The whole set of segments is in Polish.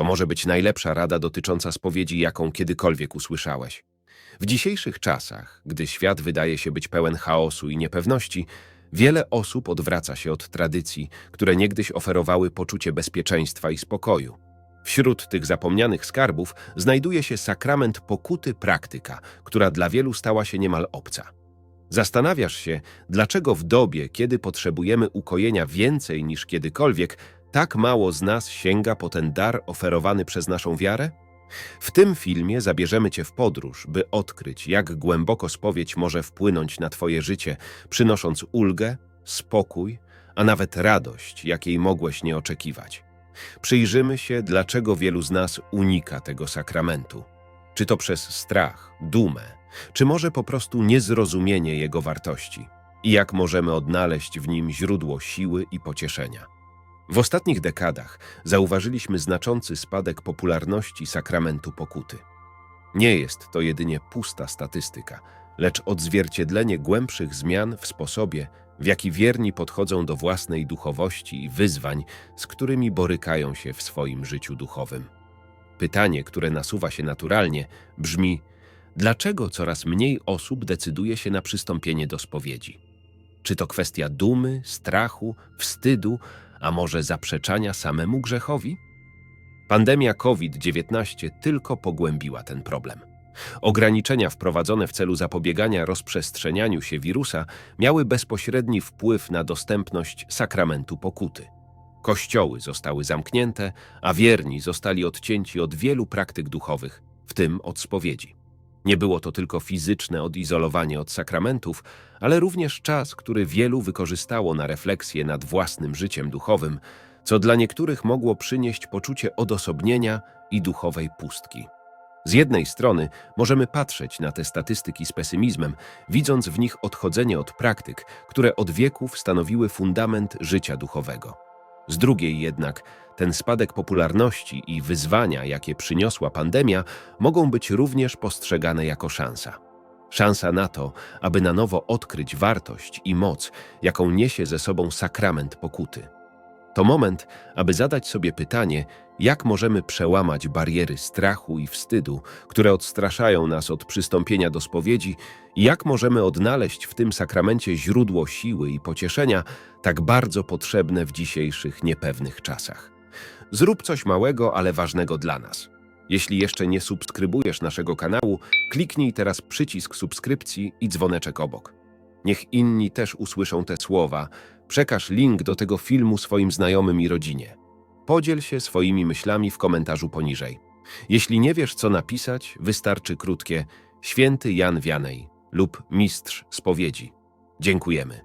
To może być najlepsza rada dotycząca spowiedzi, jaką kiedykolwiek usłyszałeś. W dzisiejszych czasach, gdy świat wydaje się być pełen chaosu i niepewności, wiele osób odwraca się od tradycji, które niegdyś oferowały poczucie bezpieczeństwa i spokoju. Wśród tych zapomnianych skarbów znajduje się sakrament pokuty praktyka, która dla wielu stała się niemal obca. Zastanawiasz się, dlaczego w dobie, kiedy potrzebujemy ukojenia więcej niż kiedykolwiek, tak mało z nas sięga po ten dar oferowany przez naszą wiarę? W tym filmie zabierzemy Cię w podróż, by odkryć, jak głęboko spowiedź może wpłynąć na Twoje życie, przynosząc ulgę, spokój, a nawet radość, jakiej mogłeś nie oczekiwać. Przyjrzymy się, dlaczego wielu z nas unika tego sakramentu. Czy to przez strach, dumę, czy może po prostu niezrozumienie jego wartości i jak możemy odnaleźć w nim źródło siły i pocieszenia. W ostatnich dekadach zauważyliśmy znaczący spadek popularności sakramentu pokuty. Nie jest to jedynie pusta statystyka, lecz odzwierciedlenie głębszych zmian w sposobie, w jaki wierni podchodzą do własnej duchowości i wyzwań, z którymi borykają się w swoim życiu duchowym. Pytanie, które nasuwa się naturalnie, brzmi: dlaczego coraz mniej osób decyduje się na przystąpienie do spowiedzi? Czy to kwestia dumy, strachu, wstydu, a może zaprzeczania samemu grzechowi? Pandemia COVID-19 tylko pogłębiła ten problem. Ograniczenia wprowadzone w celu zapobiegania rozprzestrzenianiu się wirusa miały bezpośredni wpływ na dostępność sakramentu pokuty. Kościoły zostały zamknięte, a wierni zostali odcięci od wielu praktyk duchowych, w tym od spowiedzi. Nie było to tylko fizyczne odizolowanie od sakramentów, ale również czas, który wielu wykorzystało na refleksję nad własnym życiem duchowym, co dla niektórych mogło przynieść poczucie odosobnienia i duchowej pustki. Z jednej strony możemy patrzeć na te statystyki z pesymizmem, widząc w nich odchodzenie od praktyk, które od wieków stanowiły fundament życia duchowego. Z drugiej jednak, ten spadek popularności i wyzwania, jakie przyniosła pandemia, mogą być również postrzegane jako szansa. Szansa na to, aby na nowo odkryć wartość i moc, jaką niesie ze sobą sakrament pokuty. To moment, aby zadać sobie pytanie, jak możemy przełamać bariery strachu i wstydu, które odstraszają nas od przystąpienia do spowiedzi, jak możemy odnaleźć w tym sakramencie źródło siły i pocieszenia, tak bardzo potrzebne w dzisiejszych niepewnych czasach. Zrób coś małego, ale ważnego dla nas. Jeśli jeszcze nie subskrybujesz naszego kanału, kliknij teraz przycisk subskrypcji i dzwoneczek obok. Niech inni też usłyszą te słowa. Przekaż link do tego filmu swoim znajomym i rodzinie. Podziel się swoimi myślami w komentarzu poniżej. Jeśli nie wiesz, co napisać, wystarczy krótkie Święty Jan Wianej lub Mistrz Spowiedzi. Dziękujemy.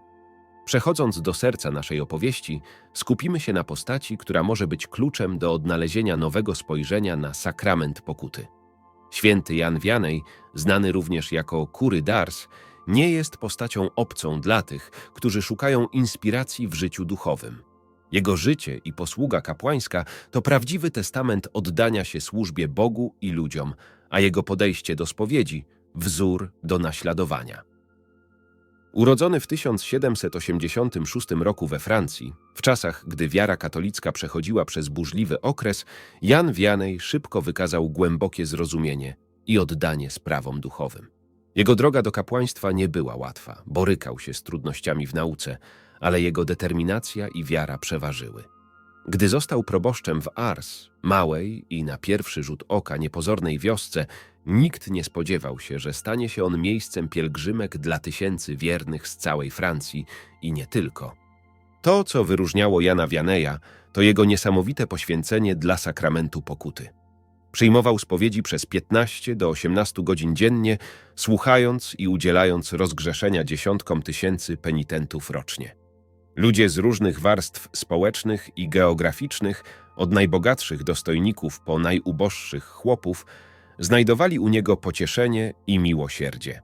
Przechodząc do serca naszej opowieści, skupimy się na postaci, która może być kluczem do odnalezienia nowego spojrzenia na sakrament pokuty. Święty Jan Wianej, znany również jako Kury Dars, nie jest postacią obcą dla tych, którzy szukają inspiracji w życiu duchowym. Jego życie i posługa kapłańska to prawdziwy testament oddania się służbie Bogu i ludziom, a jego podejście do spowiedzi wzór do naśladowania. Urodzony w 1786 roku we Francji, w czasach, gdy wiara katolicka przechodziła przez burzliwy okres, Jan Wianej szybko wykazał głębokie zrozumienie i oddanie sprawom duchowym. Jego droga do kapłaństwa nie była łatwa, borykał się z trudnościami w nauce, ale jego determinacja i wiara przeważyły. Gdy został proboszczem w Ars, małej i na pierwszy rzut oka niepozornej wiosce, nikt nie spodziewał się, że stanie się on miejscem pielgrzymek dla tysięcy wiernych z całej Francji i nie tylko. To, co wyróżniało Jana Wianeja, to jego niesamowite poświęcenie dla sakramentu pokuty. Przyjmował spowiedzi przez 15 do 18 godzin dziennie, słuchając i udzielając rozgrzeszenia dziesiątkom tysięcy penitentów rocznie. Ludzie z różnych warstw społecznych i geograficznych, od najbogatszych dostojników po najuboższych chłopów, znajdowali u niego pocieszenie i miłosierdzie.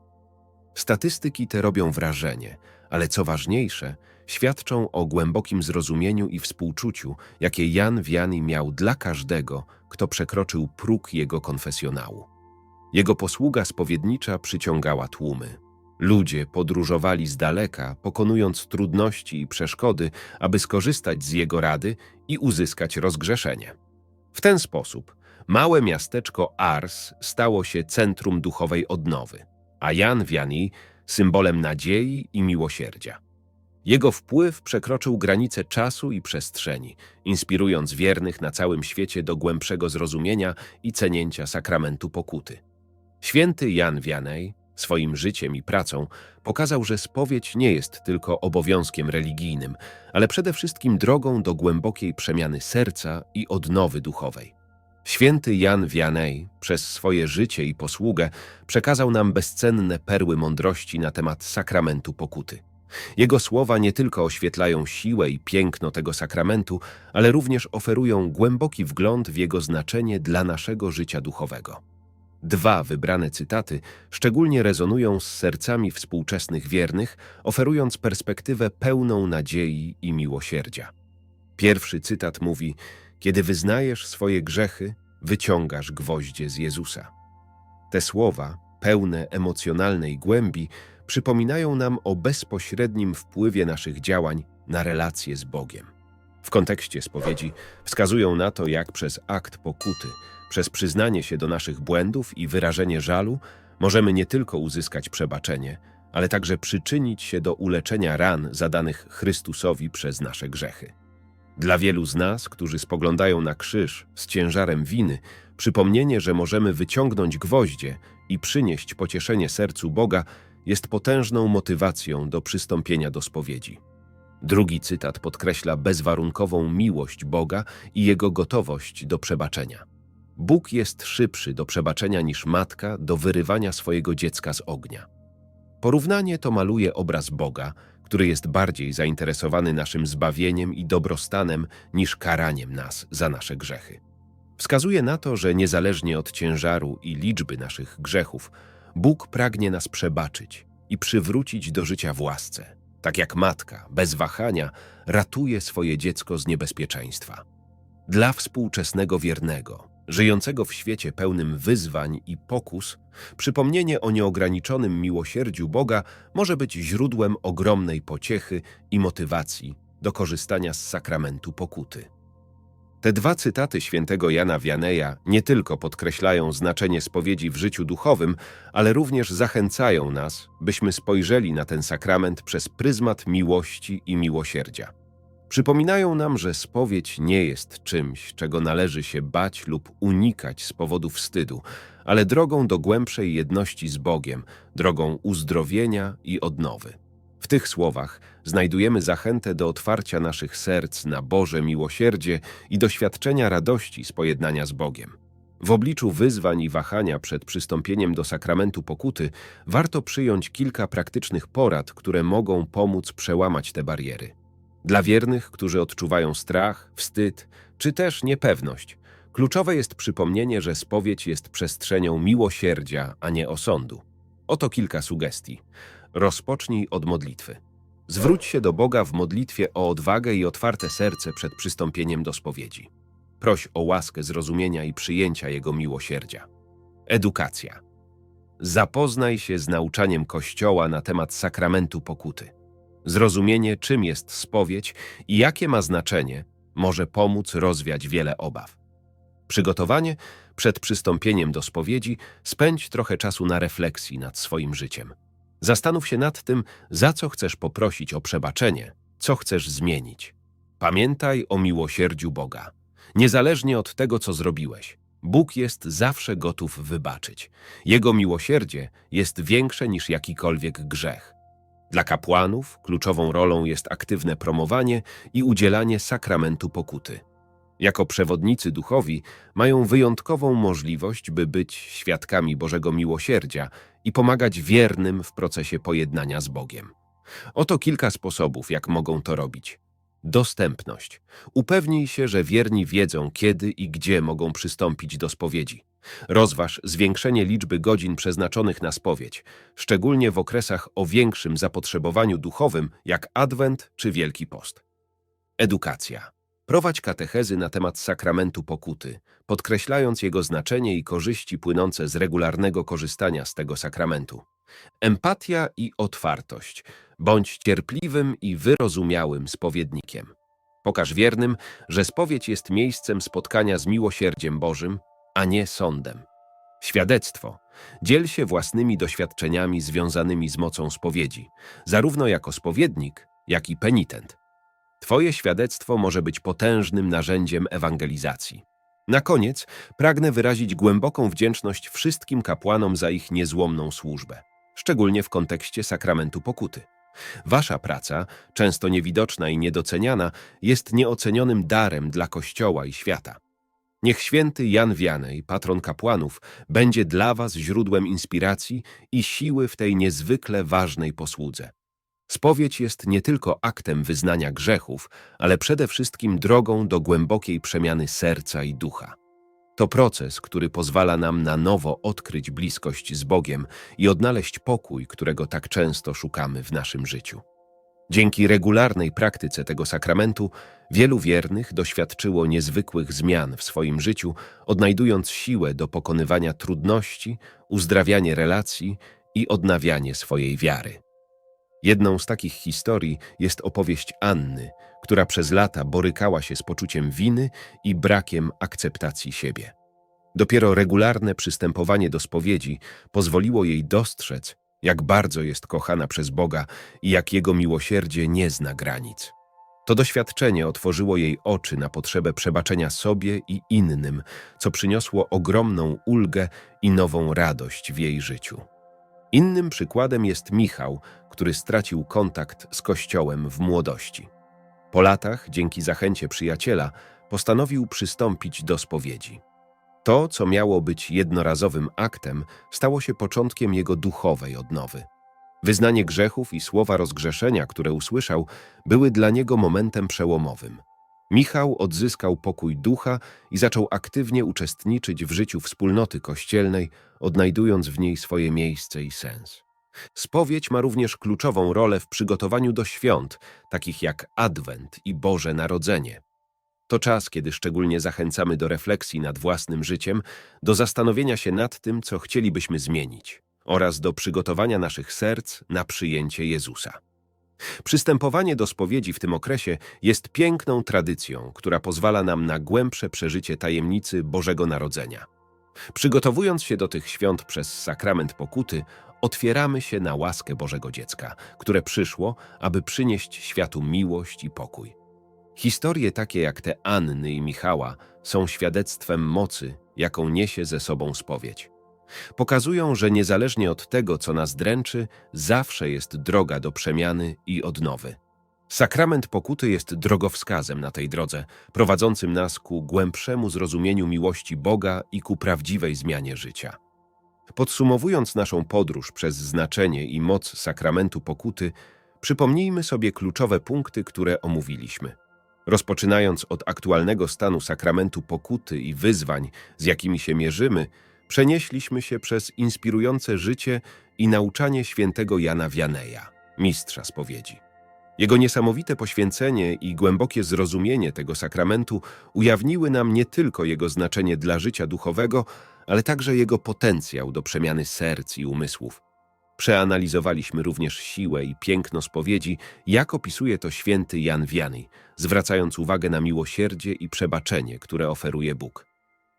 Statystyki te robią wrażenie, ale co ważniejsze, świadczą o głębokim zrozumieniu i współczuciu, jakie Jan Wiany miał dla każdego, kto przekroczył próg jego konfesjonału. Jego posługa spowiednicza przyciągała tłumy. Ludzie podróżowali z daleka, pokonując trudności i przeszkody, aby skorzystać z jego rady i uzyskać rozgrzeszenie. W ten sposób małe miasteczko Ars stało się centrum duchowej odnowy, a Jan Vianney symbolem nadziei i miłosierdzia. Jego wpływ przekroczył granice czasu i przestrzeni, inspirując wiernych na całym świecie do głębszego zrozumienia i cenięcia sakramentu pokuty. Święty Jan Vianney swoim życiem i pracą pokazał, że spowiedź nie jest tylko obowiązkiem religijnym, ale przede wszystkim drogą do głębokiej przemiany serca i odnowy duchowej. Święty Jan Vianney przez swoje życie i posługę przekazał nam bezcenne perły mądrości na temat sakramentu pokuty. Jego słowa nie tylko oświetlają siłę i piękno tego sakramentu, ale również oferują głęboki wgląd w jego znaczenie dla naszego życia duchowego. Dwa wybrane cytaty szczególnie rezonują z sercami współczesnych wiernych, oferując perspektywę pełną nadziei i miłosierdzia. Pierwszy cytat mówi: Kiedy wyznajesz swoje grzechy, wyciągasz gwoździe z Jezusa. Te słowa, pełne emocjonalnej głębi, przypominają nam o bezpośrednim wpływie naszych działań na relacje z Bogiem. W kontekście spowiedzi wskazują na to, jak przez akt pokuty, przez przyznanie się do naszych błędów i wyrażenie żalu, możemy nie tylko uzyskać przebaczenie, ale także przyczynić się do uleczenia ran zadanych Chrystusowi przez nasze grzechy. Dla wielu z nas, którzy spoglądają na krzyż z ciężarem winy, przypomnienie, że możemy wyciągnąć gwoździe i przynieść pocieszenie sercu Boga, jest potężną motywacją do przystąpienia do spowiedzi. Drugi cytat podkreśla bezwarunkową miłość Boga i jego gotowość do przebaczenia. Bóg jest szybszy do przebaczenia niż matka do wyrywania swojego dziecka z ognia. Porównanie to maluje obraz Boga, który jest bardziej zainteresowany naszym zbawieniem i dobrostanem niż karaniem nas za nasze grzechy. Wskazuje na to, że niezależnie od ciężaru i liczby naszych grzechów, Bóg pragnie nas przebaczyć i przywrócić do życia w łasce, tak jak matka, bez wahania, ratuje swoje dziecko z niebezpieczeństwa. Dla współczesnego wiernego, żyjącego w świecie pełnym wyzwań i pokus, przypomnienie o nieograniczonym miłosierdziu Boga może być źródłem ogromnej pociechy i motywacji do korzystania z sakramentu pokuty. Te dwa cytaty świętego Jana Wianeja nie tylko podkreślają znaczenie spowiedzi w życiu duchowym, ale również zachęcają nas, byśmy spojrzeli na ten sakrament przez pryzmat miłości i miłosierdzia. Przypominają nam, że spowiedź nie jest czymś, czego należy się bać lub unikać z powodu wstydu, ale drogą do głębszej jedności z Bogiem, drogą uzdrowienia i odnowy. W tych słowach znajdujemy zachętę do otwarcia naszych serc na Boże miłosierdzie i doświadczenia radości z pojednania z Bogiem. W obliczu wyzwań i wahania przed przystąpieniem do sakramentu pokuty warto przyjąć kilka praktycznych porad, które mogą pomóc przełamać te bariery. Dla wiernych, którzy odczuwają strach, wstyd czy też niepewność, kluczowe jest przypomnienie, że spowiedź jest przestrzenią miłosierdzia, a nie osądu. Oto kilka sugestii. Rozpocznij od modlitwy. Zwróć się do Boga w modlitwie o odwagę i otwarte serce przed przystąpieniem do spowiedzi. Proś o łaskę zrozumienia i przyjęcia Jego miłosierdzia. Edukacja. Zapoznaj się z nauczaniem Kościoła na temat sakramentu pokuty. Zrozumienie, czym jest spowiedź i jakie ma znaczenie, może pomóc rozwiać wiele obaw. Przygotowanie przed przystąpieniem do spowiedzi spędź trochę czasu na refleksji nad swoim życiem. Zastanów się nad tym, za co chcesz poprosić o przebaczenie, co chcesz zmienić. Pamiętaj o miłosierdziu Boga. Niezależnie od tego, co zrobiłeś, Bóg jest zawsze gotów wybaczyć. Jego miłosierdzie jest większe niż jakikolwiek grzech. Dla kapłanów kluczową rolą jest aktywne promowanie i udzielanie sakramentu pokuty. Jako przewodnicy duchowi mają wyjątkową możliwość, by być świadkami Bożego miłosierdzia i pomagać wiernym w procesie pojednania z Bogiem. Oto kilka sposobów, jak mogą to robić. Dostępność. Upewnij się, że wierni wiedzą, kiedy i gdzie mogą przystąpić do spowiedzi. Rozważ zwiększenie liczby godzin przeznaczonych na spowiedź, szczególnie w okresach o większym zapotrzebowaniu duchowym, jak Adwent czy Wielki Post. Edukacja. Prowadź katechezy na temat sakramentu pokuty, podkreślając jego znaczenie i korzyści płynące z regularnego korzystania z tego sakramentu. Empatia i otwartość. Bądź cierpliwym i wyrozumiałym spowiednikiem. Pokaż wiernym, że spowiedź jest miejscem spotkania z miłosierdziem Bożym, a nie sądem. Świadectwo. Dziel się własnymi doświadczeniami związanymi z mocą spowiedzi, zarówno jako spowiednik, jak i penitent. Twoje świadectwo może być potężnym narzędziem ewangelizacji. Na koniec pragnę wyrazić głęboką wdzięczność wszystkim kapłanom za ich niezłomną służbę, szczególnie w kontekście sakramentu pokuty. Wasza praca, często niewidoczna i niedoceniana, jest nieocenionym darem dla Kościoła i świata. Niech święty Jan Wianej, patron kapłanów, będzie dla Was źródłem inspiracji i siły w tej niezwykle ważnej posłudze. Spowiedź jest nie tylko aktem wyznania grzechów, ale przede wszystkim drogą do głębokiej przemiany serca i ducha. To proces, który pozwala nam na nowo odkryć bliskość z Bogiem i odnaleźć pokój, którego tak często szukamy w naszym życiu. Dzięki regularnej praktyce tego sakramentu wielu wiernych doświadczyło niezwykłych zmian w swoim życiu, odnajdując siłę do pokonywania trudności, uzdrawianie relacji i odnawianie swojej wiary. Jedną z takich historii jest opowieść Anny, która przez lata borykała się z poczuciem winy i brakiem akceptacji siebie. Dopiero regularne przystępowanie do spowiedzi pozwoliło jej dostrzec, jak bardzo jest kochana przez Boga i jak Jego miłosierdzie nie zna granic. To doświadczenie otworzyło jej oczy na potrzebę przebaczenia sobie i innym, co przyniosło ogromną ulgę i nową radość w jej życiu. Innym przykładem jest Michał, który stracił kontakt z Kościołem w młodości. Po latach, dzięki zachęcie przyjaciela, postanowił przystąpić do spowiedzi. To, co miało być jednorazowym aktem, stało się początkiem jego duchowej odnowy. Wyznanie grzechów i słowa rozgrzeszenia, które usłyszał, były dla niego momentem przełomowym. Michał odzyskał pokój ducha i zaczął aktywnie uczestniczyć w życiu wspólnoty kościelnej, odnajdując w niej swoje miejsce i sens. Spowiedź ma również kluczową rolę w przygotowaniu do świąt, takich jak Adwent i Boże Narodzenie. To czas, kiedy szczególnie zachęcamy do refleksji nad własnym życiem, do zastanowienia się nad tym, co chcielibyśmy zmienić, oraz do przygotowania naszych serc na przyjęcie Jezusa. Przystępowanie do spowiedzi w tym okresie jest piękną tradycją, która pozwala nam na głębsze przeżycie tajemnicy Bożego Narodzenia. Przygotowując się do tych świąt przez sakrament pokuty, otwieramy się na łaskę Bożego Dziecka, które przyszło, aby przynieść światu miłość i pokój. Historie takie jak te Anny i Michała są świadectwem mocy, jaką niesie ze sobą spowiedź. Pokazują, że niezależnie od tego, co nas dręczy, zawsze jest droga do przemiany i odnowy. Sakrament pokuty jest drogowskazem na tej drodze, prowadzącym nas ku głębszemu zrozumieniu miłości Boga i ku prawdziwej zmianie życia. Podsumowując naszą podróż przez znaczenie i moc sakramentu pokuty, przypomnijmy sobie kluczowe punkty, które omówiliśmy. Rozpoczynając od aktualnego stanu sakramentu pokuty i wyzwań, z jakimi się mierzymy, przenieśliśmy się przez inspirujące życie i nauczanie świętego Jana Wianeja, mistrza spowiedzi. Jego niesamowite poświęcenie i głębokie zrozumienie tego sakramentu ujawniły nam nie tylko jego znaczenie dla życia duchowego, ale także jego potencjał do przemiany serc i umysłów. Przeanalizowaliśmy również siłę i piękno spowiedzi, jak opisuje to święty Jan Wiany, zwracając uwagę na miłosierdzie i przebaczenie, które oferuje Bóg.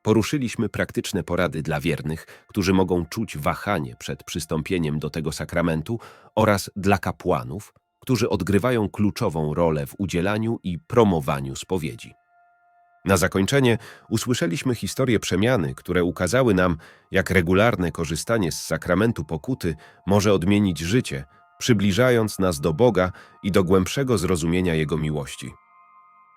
Poruszyliśmy praktyczne porady dla wiernych, którzy mogą czuć wahanie przed przystąpieniem do tego sakramentu oraz dla kapłanów, którzy odgrywają kluczową rolę w udzielaniu i promowaniu spowiedzi. Na zakończenie usłyszeliśmy historie przemiany, które ukazały nam, jak regularne korzystanie z sakramentu pokuty może odmienić życie, przybliżając nas do Boga i do głębszego zrozumienia Jego miłości.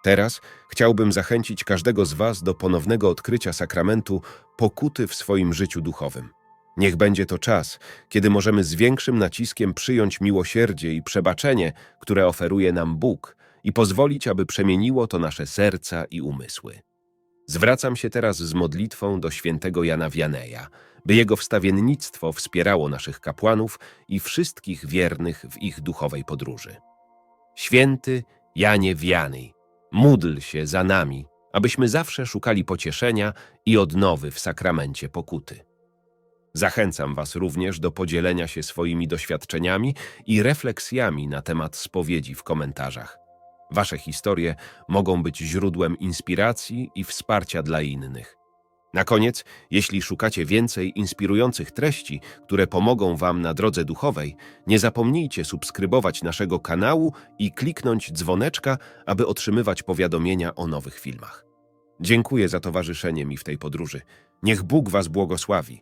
Teraz chciałbym zachęcić każdego z Was do ponownego odkrycia sakramentu pokuty w swoim życiu duchowym. Niech będzie to czas, kiedy możemy z większym naciskiem przyjąć miłosierdzie i przebaczenie, które oferuje nam Bóg i pozwolić, aby przemieniło to nasze serca i umysły. Zwracam się teraz z modlitwą do świętego Jana Wianeja, by jego wstawiennictwo wspierało naszych kapłanów i wszystkich wiernych w ich duchowej podróży. Święty Janie Wianej, módl się za nami, abyśmy zawsze szukali pocieszenia i odnowy w sakramencie pokuty. Zachęcam Was również do podzielenia się swoimi doświadczeniami i refleksjami na temat spowiedzi w komentarzach. Wasze historie mogą być źródłem inspiracji i wsparcia dla innych. Na koniec, jeśli szukacie więcej inspirujących treści, które pomogą Wam na drodze duchowej, nie zapomnijcie subskrybować naszego kanału i kliknąć dzwoneczka, aby otrzymywać powiadomienia o nowych filmach. Dziękuję za towarzyszenie mi w tej podróży. Niech Bóg Was błogosławi.